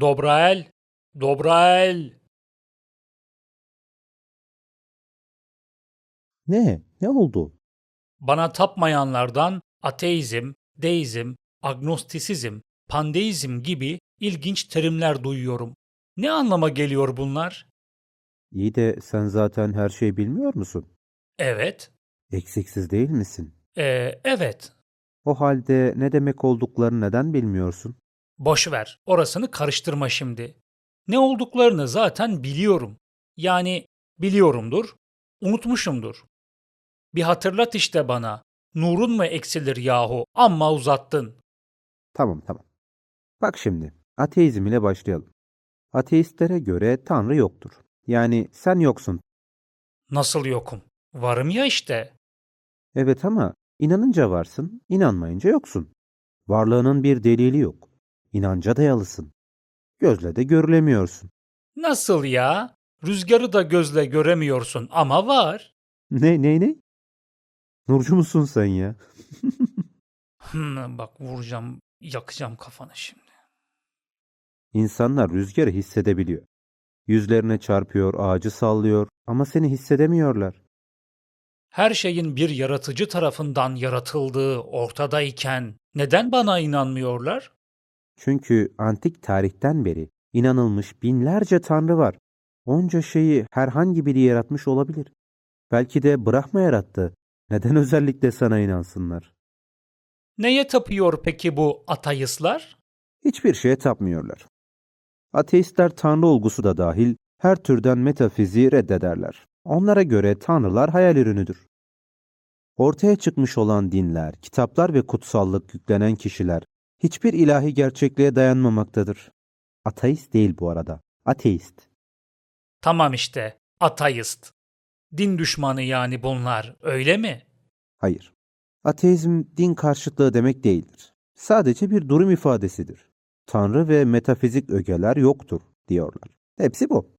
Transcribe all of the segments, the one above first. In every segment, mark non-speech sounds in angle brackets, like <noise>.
Dobrael, Dobrael. Ne? Ne oldu? Bana tapmayanlardan ateizm, deizm, agnostisizm, pandeizm gibi ilginç terimler duyuyorum. Ne anlama geliyor bunlar? İyi de sen zaten her şeyi bilmiyor musun? Evet, Eksiksiz değil misin? ee, evet. O halde ne demek olduklarını neden bilmiyorsun? Boş ver, orasını karıştırma şimdi. Ne olduklarını zaten biliyorum. Yani biliyorumdur, unutmuşumdur. Bir hatırlat işte bana. Nurun mu eksilir yahu? Amma uzattın. Tamam tamam. Bak şimdi ateizm ile başlayalım. Ateistlere göre Tanrı yoktur. Yani sen yoksun. Nasıl yokum? Varım ya işte. Evet ama inanınca varsın, inanmayınca yoksun. Varlığının bir delili yok. İnanca dayalısın. Gözle de görülemiyorsun. Nasıl ya? Rüzgarı da gözle göremiyorsun ama var. Ne ne ne? Nurcu musun sen ya? <laughs> Hmm, bak vuracağım, yakacağım kafanı şimdi. İnsanlar rüzgarı hissedebiliyor. Yüzlerine çarpıyor, ağacı sallıyor ama seni hissedemiyorlar. Her şeyin bir yaratıcı tarafından yaratıldığı ortadayken neden bana inanmıyorlar? Çünkü antik tarihten beri inanılmış binlerce tanrı var. Onca şeyi herhangi biri yaratmış olabilir. Belki de Brahma yarattı. Neden özellikle sana inansınlar? Neye tapıyor peki bu ateistler? Hiçbir şeye tapmıyorlar. Ateistler tanrı olgusu da dahil her türden metafiziği reddederler. Onlara göre tanrılar hayal ürünüdür. Ortaya çıkmış olan dinler, kitaplar ve kutsallık yüklenen kişiler hiçbir ilahi gerçekliğe dayanmamaktadır. Ateist değil bu arada, ateist. Tamam işte, ateist. Din düşmanı yani bunlar, öyle mi? Hayır. Ateizm din karşıtlığı demek değildir. Sadece bir durum ifadesidir. Tanrı ve metafizik ögeler yoktur diyorlar. Hepsi bu.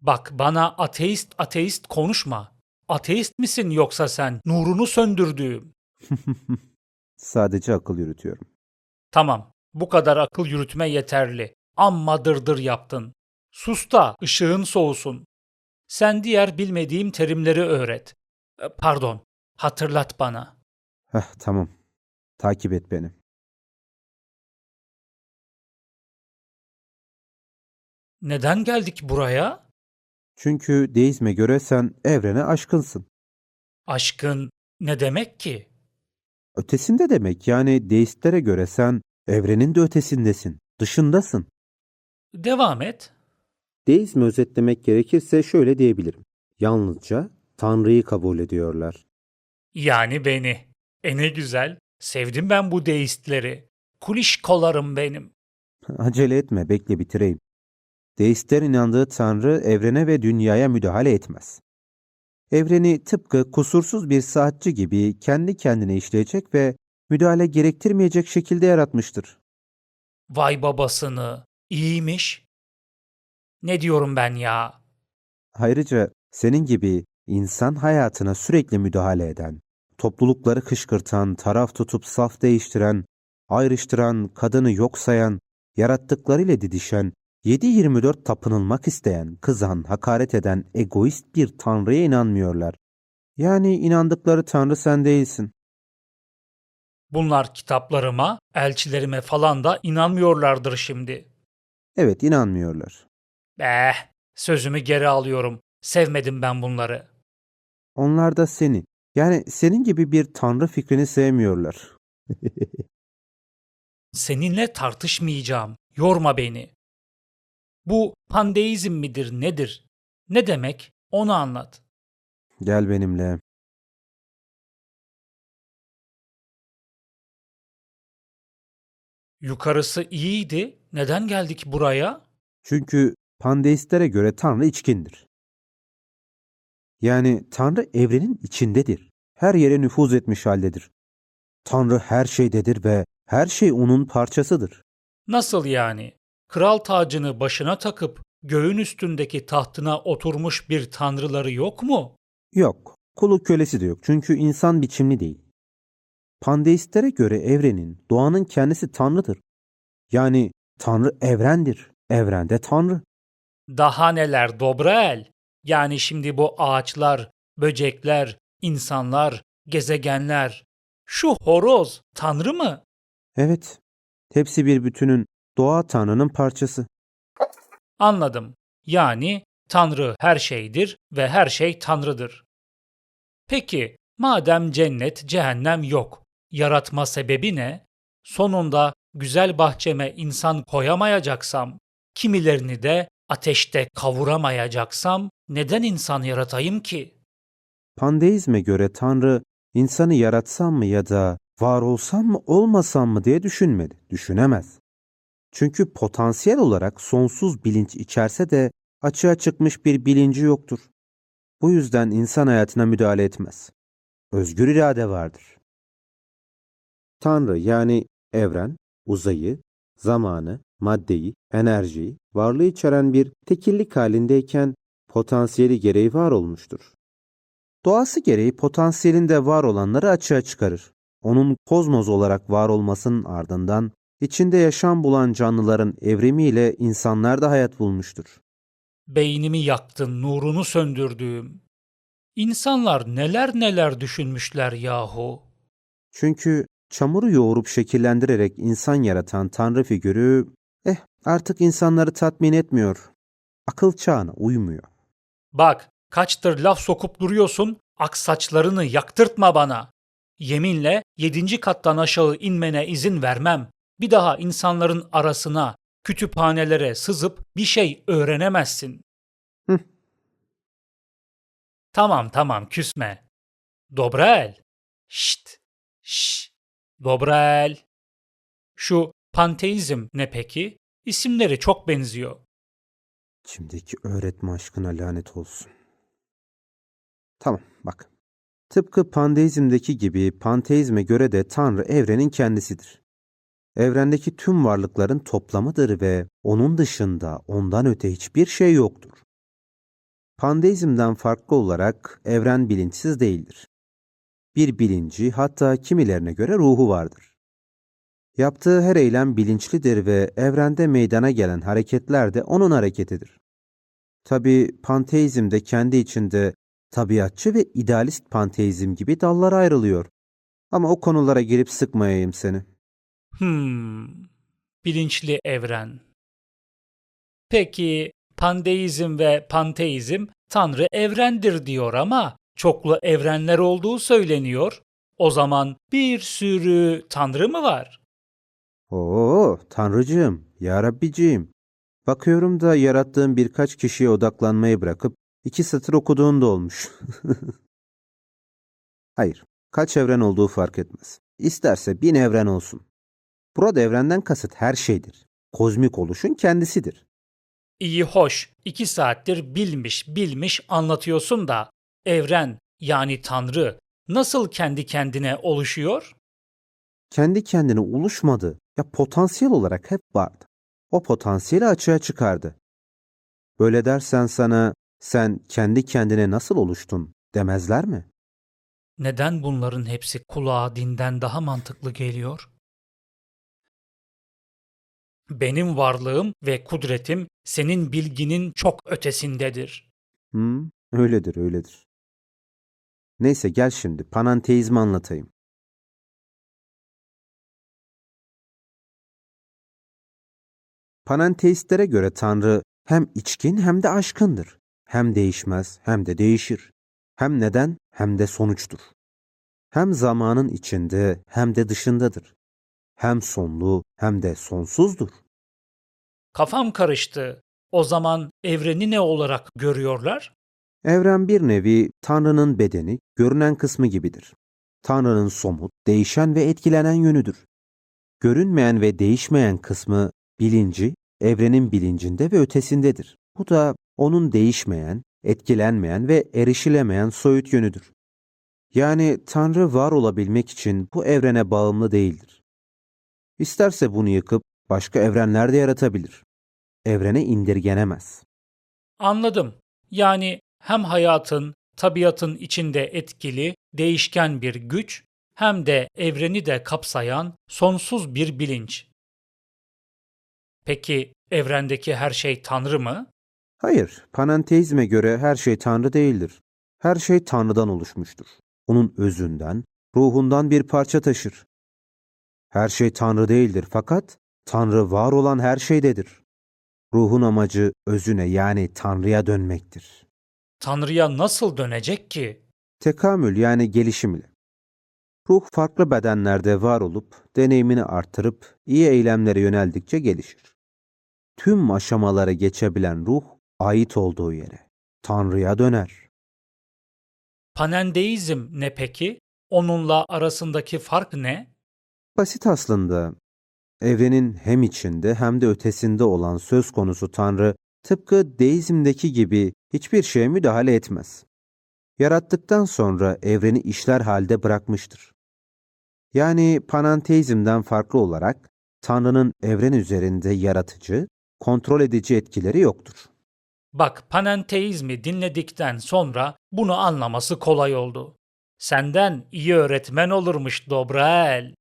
Bak bana ateist ateist konuşma. Ateist misin yoksa sen? Nurunu söndürdüğüm. <laughs> Sadece akıl yürütüyorum. Tamam, bu kadar akıl yürütme yeterli. Amma dırdır yaptın. Sus da ışığın soğusun. Sen diğer bilmediğim terimleri öğret. E, Pardon, hatırlat bana. Heh, tamam. Takip et beni. Neden geldik buraya? Çünkü deizme göre sen evrene aşkınsın. Aşkın ne demek ki? Ötesinde demek yani deistlere göre sen evrenin de ötesindesin, dışındasın. Devam et. Deizmi özetlemek gerekirse şöyle diyebilirim. Yalnızca Tanrı'yı kabul ediyorlar. Yani beni. E ne güzel. Sevdim ben bu deistleri. Kulişkolarım benim. <laughs> Acele etme, bekle bitireyim. Deistler inandığı Tanrı evrene ve dünyaya müdahale etmez. Evreni tıpkı kusursuz bir saatçi gibi kendi kendine işleyecek ve müdahale gerektirmeyecek şekilde yaratmıştır. Vay babasını. İyiymiş. Ne diyorum ben ya? Ayrıca senin gibi insan hayatına sürekli müdahale eden, toplulukları kışkırtan, taraf tutup saf değiştiren, ayrıştıran, kadını yok sayan, yarattıklarıyla didişen, 7-24 tapınılmak isteyen, kızan, hakaret eden, egoist bir tanrıya inanmıyorlar. Yani inandıkları tanrı sen değilsin. Bunlar kitaplarıma, elçilerime falan da inanmıyorlardır şimdi. Evet inanmıyorlar. Eh, sözümü geri alıyorum. Sevmedim ben bunları. Onlar da seni, yani senin gibi bir tanrı fikrini sevmiyorlar. <laughs> Seninle tartışmayacağım. Yorma beni. Bu pandeizm midir nedir? Ne demek? Onu anlat. Gel benimle. Yukarısı iyiydi. Neden geldik buraya? Çünkü pandeistlere göre Tanrı içkindir. Yani Tanrı evrenin içindedir. Her yere nüfuz etmiş haldedir. Tanrı her şeydedir ve her şey onun parçasıdır. Nasıl yani? Kral tacını başına takıp göğün üstündeki tahtına oturmuş bir tanrıları yok mu? Yok, kulu kölesi de yok çünkü insan biçimli değil. Pandeistlere göre evrenin, doğanın kendisi Tanrı'dır. Yani Tanrı evrendir, evrende Tanrı. Daha neler Dobrael? Yani şimdi bu ağaçlar, böcekler, insanlar, gezegenler. Şu horoz Tanrı mı? Evet, hepsi bir bütünün, doğa Tanrı'nın parçası. Anladım. Yani Tanrı her şeydir ve her şey Tanrı'dır. Peki, madem cennet, cehennem yok, yaratma sebebi ne? Sonunda güzel bahçeme insan koyamayacaksam, kimilerini de ateşte kavuramayacaksam neden insan yaratayım ki? Pandeizme göre Tanrı insanı yaratsam mı ya da var olsam mı olmasam mı diye düşünmedi, düşünemez. Çünkü potansiyel olarak sonsuz bilinç içerse de açığa çıkmış bir bilinci yoktur. Bu yüzden insan hayatına müdahale etmez. Özgür irade vardır. Tanrı yani evren, uzayı, zamanı, maddeyi, enerjiyi, varlığı içeren bir tekillik halindeyken potansiyeli gereği var olmuştur. Doğası gereği potansiyelinde var olanları açığa çıkarır. Onun kozmos olarak var olmasının ardından içinde yaşam bulan canlıların evrimiyle insanlar da hayat bulmuştur. Beynimi yaktın, nurunu söndürdüğüm. İnsanlar neler neler düşünmüşler yahu. Çünkü çamuru yoğurup şekillendirerek insan yaratan Tanrı figürü eh artık insanları tatmin etmiyor. Akıl çağına uymuyor. Bak, kaçtır laf sokup duruyorsun, aksaçlarını yaktırtma bana. Yeminle yedinci kattan aşağı inmene izin vermem. Bir daha insanların arasına, kütüphanelere sızıp bir şey öğrenemezsin. Hıh. Tamam tamam küsme. Dobrael. Şşt. Şşt. Dobrael. Şu panteizm ne peki? İsimleri çok benziyor. Şimdiki öğretme aşkına lanet olsun. Tamam bak. Tıpkı pandeizmdeki gibi panteizme göre de Tanrı evrenin kendisidir. Evrendeki tüm varlıkların toplamıdır ve onun dışında ondan öte hiçbir şey yoktur. Pandeizmden farklı olarak evren bilinçsiz değildir. Bir bilinci hatta kimilerine göre ruhu vardır. Yaptığı her eylem bilinçlidir ve evrende meydana gelen hareketler de onun hareketidir. Tabi panteizm de kendi içinde tabiatçı ve idealist panteizm gibi dallara ayrılıyor. Ama o konulara girip sıkmayayım seni. Hmm. Bilinçli evren. Peki pandeizm ve panteizm Tanrı evrendir diyor ama çoklu evrenler olduğu söyleniyor. O zaman bir sürü Tanrı mı var? Oo, Tanrıcığım, Ya Rabbiciğim. Bakıyorum da yarattığın birkaç kişiye odaklanmayı bırakıp iki satır okuduğun da olmuş. <laughs> Hayır, kaç evren olduğu fark etmez. İsterse bin evren olsun. Burada evrenden kasıt her şeydir. Kozmik oluşun kendisidir. İyi hoş. iki saattir bilmiş bilmiş anlatıyorsun da evren yani Tanrı nasıl kendi kendine oluşuyor? Kendi kendine oluşmadı. Ya potansiyel olarak hep vardı. O potansiyeli açığa çıkardı. Böyle dersen sana sen kendi kendine nasıl oluştun demezler mi? Neden bunların hepsi kulağa dinden daha mantıklı geliyor? Benim varlığım ve kudretim senin bilginin çok ötesindedir. Hı, öyledir, öyledir. Neyse gel şimdi panenteizmi anlatayım. Panenteistlere göre Tanrı hem içkin hem de aşkındır. Hem değişmez hem de değişir. Hem neden hem de sonuçtur. Hem zamanın içinde hem de dışındadır. Hem sonlu hem de sonsuzdur. Kafam karıştı. O zaman evreni ne olarak görüyorlar? Evren bir nevi Tanrı'nın bedeni, görünen kısmı gibidir. Tanrı'nın somut, değişen ve etkilenen yönüdür. Görünmeyen ve değişmeyen kısmı bilinci, evrenin bilincinde ve ötesindedir. Bu da onun değişmeyen, etkilenmeyen ve erişilemeyen soyut yönüdür. Yani Tanrı var olabilmek için bu evrene bağımlı değildir. İsterse bunu yıkıp başka evrenler de yaratabilir. Evrene indirgenemez. Anladım. Yani hem hayatın, tabiatın içinde etkili, değişken bir güç, hem de evreni de kapsayan sonsuz bir bilinç. Peki Evrendeki her şey Tanrı mı? Hayır, panenteizme göre her şey Tanrı değildir. Her şey Tanrı'dan oluşmuştur. Onun özünden, ruhundan bir parça taşır. Her şey Tanrı değildir fakat Tanrı var olan her şeydedir. Ruhun amacı özüne yani Tanrı'ya dönmektir. Tanrı'ya nasıl dönecek ki? Tekamül yani gelişim ile. Ruh farklı bedenlerde var olup deneyimini artırıp iyi eylemlere yöneldikçe gelişir. Tüm aşamaları geçebilen ruh ait olduğu yere, Tanrı'ya döner. Panendeizm ne peki? Onunla arasındaki fark ne? Basit aslında. Evrenin hem içinde hem de ötesinde olan söz konusu Tanrı tıpkı deizmdeki gibi hiçbir şeye müdahale etmez. Yarattıktan sonra evreni işler halde bırakmıştır. Yani panenteizmden farklı olarak Tanrı'nın evren üzerinde yaratıcı, kontrol edici etkileri yoktur. Bak panenteizmi dinledikten sonra bunu anlaması kolay oldu. Senden iyi öğretmen olurmuş Dobrael.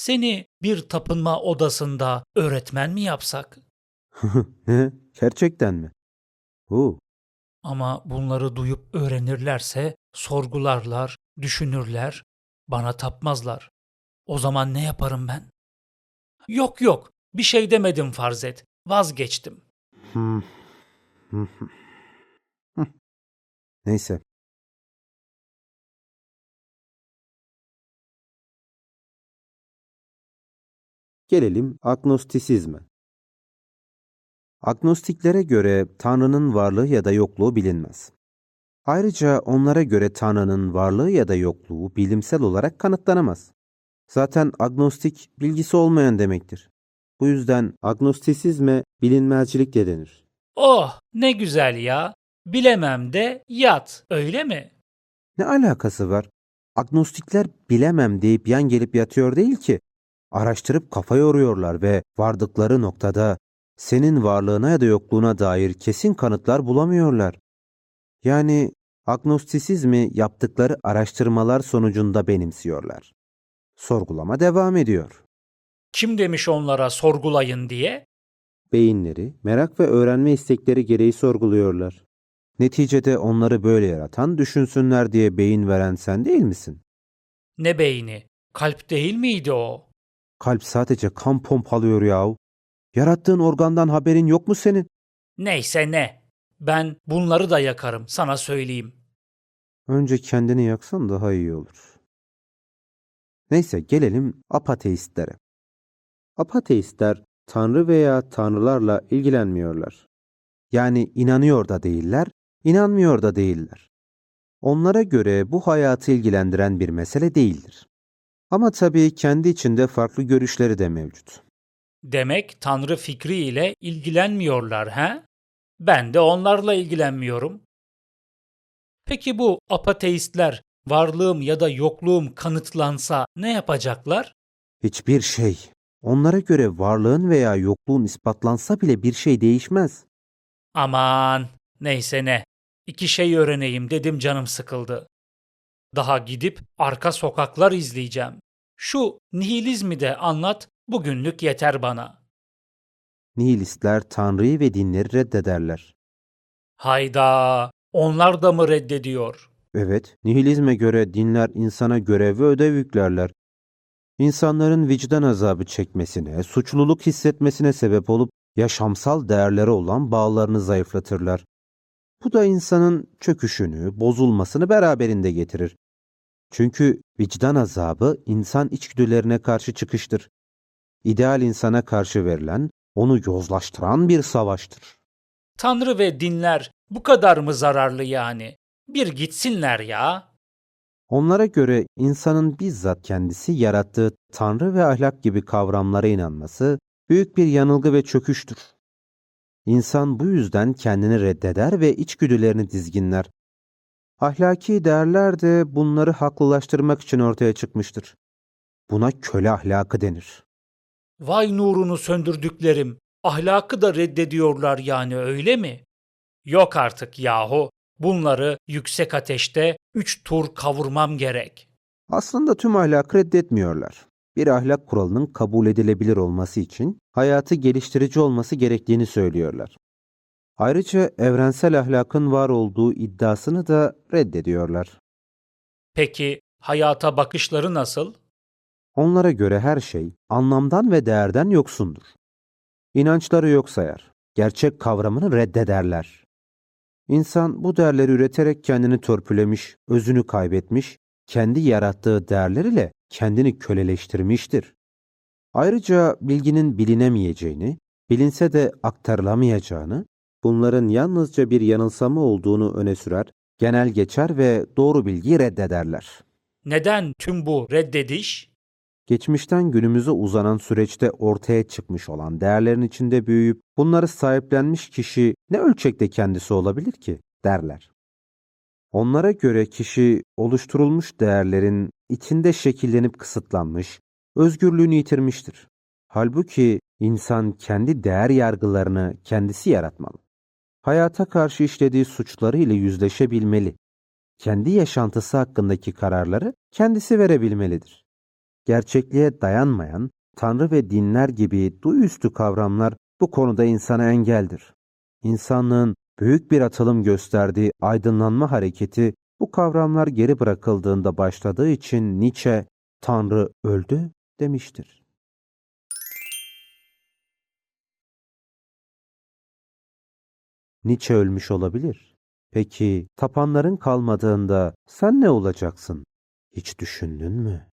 Seni bir tapınma odasında öğretmen mi yapsak? <laughs> Gerçekten mi? Oo, Ama bunları duyup öğrenirlerse sorgularlar, düşünürler, bana tapmazlar. O zaman ne yaparım ben? Yok yok, bir şey demedim farz et. Vazgeçtim. Hmm. <laughs> Neyse. Gelelim agnostisizme. Agnostiklere göre Tanrı'nın varlığı ya da yokluğu bilinmez. Ayrıca onlara göre Tanrı'nın varlığı ya da yokluğu bilimsel olarak kanıtlanamaz. Zaten agnostik bilgisi olmayan demektir. Bu yüzden agnostisizme bilinmezcilik de denir. Oh, ne güzel ya. Bilemem de yat, öyle mi? Ne alakası var? Agnostikler bilemem deyip yan gelip yatıyor değil ki. Araştırıp kafa yoruyorlar ve vardıkları noktada senin varlığına ya da yokluğuna dair kesin kanıtlar bulamıyorlar. Yani agnostisizmi yaptıkları araştırmalar sonucunda benimsiyorlar. Sorgulama devam ediyor. Kim demiş onlara sorgulayın diye? Beyinleri, merak ve öğrenme istekleri gereği sorguluyorlar. Neticede onları böyle yaratan düşünsünler diye beyin veren sen değil misin? Ne beyni? Kalp değil miydi o? Kalp sadece kan pompalıyor yahu. Yarattığın organdan haberin yok mu senin? Neyse ne. Ben bunları da yakarım, sana söyleyeyim. Önce kendini yaksan daha iyi olur. Neyse gelelim apateistlere. Apateistler tanrı veya tanrılarla ilgilenmiyorlar. Yani inanıyor da değiller, inanmıyor da değiller. Onlara göre bu hayatı ilgilendiren bir mesele değildir. Ama tabii kendi içinde farklı görüşleri de mevcut. Demek Tanrı fikriyle ilgilenmiyorlar he? Ben de onlarla ilgilenmiyorum. Peki bu apateistler varlığım ya da yokluğum kanıtlansa ne yapacaklar? Hiçbir şey. Onlara göre varlığın veya yokluğun ispatlansa bile bir şey değişmez. Aman neyse ne. İki şey öğreneyim dedim canım sıkıldı. Daha gidip arka sokaklar izleyeceğim. Şu nihilizmi de anlat bugünlük yeter bana. Nihilistler Tanrı'yı ve dinleri reddederler. Hayda onlar da mı reddediyor? Evet, nihilizme göre dinler insana görev ve ödev yüklerler. İnsanların vicdan azabı çekmesine, suçluluk hissetmesine sebep olup yaşamsal değerlere olan bağlarını zayıflatırlar. Bu da insanın çöküşünü, bozulmasını beraberinde getirir. Çünkü vicdan azabı insan içgüdülerine karşı çıkıştır. İdeal insana karşı verilen, onu yozlaştıran bir savaştır. Tanrı ve dinler bu kadar mı zararlı yani? Bir gitsinler ya. Onlara göre insanın bizzat kendisi yarattığı tanrı ve ahlak gibi kavramlara inanması büyük bir yanılgı ve çöküştür. İnsan bu yüzden kendini reddeder ve içgüdülerini dizginler. Ahlaki değerler de bunları haklılaştırmak için ortaya çıkmıştır. Buna köle ahlakı denir. Vay nurunu söndürdüklerim. Ahlakı da reddediyorlar yani öyle mi? Yok artık yahu. Bunları yüksek ateşte üç tur kavurmam gerek. Aslında tüm ahlakı reddetmiyorlar. Bir ahlak kuralının kabul edilebilir olması için hayatı geliştirici olması gerektiğini söylüyorlar. Ayrıca evrensel ahlakın var olduğu iddiasını da reddediyorlar. Peki hayata bakışları nasıl? Onlara göre her şey anlamdan ve değerden yoksundur. İnançları yok sayar, gerçek kavramını reddederler. İnsan bu değerleri üreterek kendini törpülemiş, özünü kaybetmiş, kendi yarattığı değerler ile kendini köleleştirmiştir. Ayrıca bilginin bilinemeyeceğini, bilinse de aktarılamayacağını, bunların yalnızca bir yanılsama olduğunu öne sürer, genel geçer ve doğru bilgiyi reddederler. Neden tüm bu reddediş? Geçmişten günümüze uzanan süreçte ortaya çıkmış olan değerlerin içinde büyüyüp bunları sahiplenmiş kişi ne ölçekte kendisi olabilir ki derler. Onlara göre kişi oluşturulmuş değerlerin içinde şekillenip kısıtlanmış, özgürlüğünü yitirmiştir. Halbuki insan kendi değer yargılarını kendisi yaratmalı. Hayata karşı işlediği suçları ile yüzleşebilmeli. Kendi yaşantısı hakkındaki kararları kendisi verebilmelidir gerçekliğe dayanmayan tanrı ve dinler gibi duyüstü kavramlar bu konuda insana engeldir. İnsanlığın büyük bir atılım gösterdiği aydınlanma hareketi bu kavramlar geri bırakıldığında başladığı için Nietzsche Tanrı öldü demiştir. Nietzsche ölmüş olabilir. Peki tapanların kalmadığında sen ne olacaksın? Hiç düşündün mü?